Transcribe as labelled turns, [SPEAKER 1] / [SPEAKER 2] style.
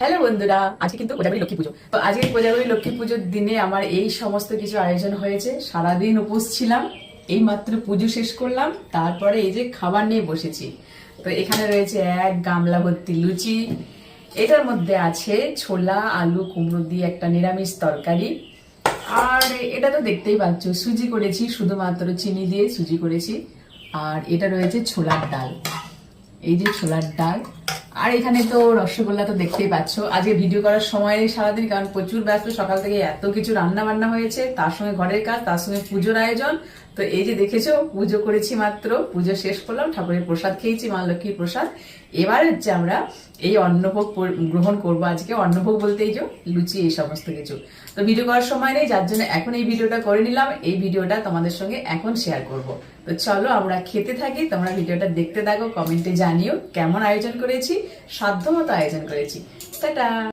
[SPEAKER 1] Hello বন্ধুরা, আজকে কিন্তু কোজাগরি লক্ষ্মী পুজো। তো আজকে কোজাগরি লক্ষ্মী পুজোর দিনে আমার এই সমস্ত কিছু আয়োজন হয়েছে। সারাদিন উপোস ছিলাম এই মাত্র পুজো শেষ করলাম, তারপরে এই যে খাবার নিয়ে বসেছি। তো এখানে রয়েছে এক গামলা ভর্তি লুচি, এটার মধ্যে আছে ছোলা, আলু, কুমড়ো দিয়ে একটা নিরামিষ তরকারি। আর এটা তো দেখতেই পাচ্ছ, সুজি করেছি, শুধুমাত্র চিনি দিয়ে সুজি করেছি। আর এটা রয়েছে ছোলার ডাল। এই যে ছোলার ডাল আর এখানে তো রসগোল্লা তো দেখতেই পাচ্ছ। আজকে ভিডিও করার সময় নেই সারাদিন, কারণ প্রচুর ব্যস্ত। সকাল থেকে এত কিছু রান্না বান্না হয়েছে, তার সঙ্গে ঘরের কাজ, তার সঙ্গে পুজোর আয়োজন। তো এই যে দেখেছ, পুজো করেছি মাত্র। পুজো শেষ করলাম, ঠাকুরের প্রসাদ খেয়েছি, মা লক্ষ্মীর প্রসাদ। এবার হচ্ছে আমরা এই অন্নভোগ গ্রহণ করব আজকে। অন্নভোগ বলতে এই যে লুচি, এই সমস্ত কিছু। তো ভিডিও করার সময় নেই, যার জন্য এখন এই ভিডিওটা করে নিলাম। এই ভিডিওটা তোমাদের সঙ্গে এখন শেয়ার করব। তো চলো আমরা খেতে থাকি, তোমরা ভিডিওটা দেখতে থাকো কমেন্টে জানিও কেমন আয়োজন করেছি। সাধ্যমতো আয়োজন করেছি। টাটা!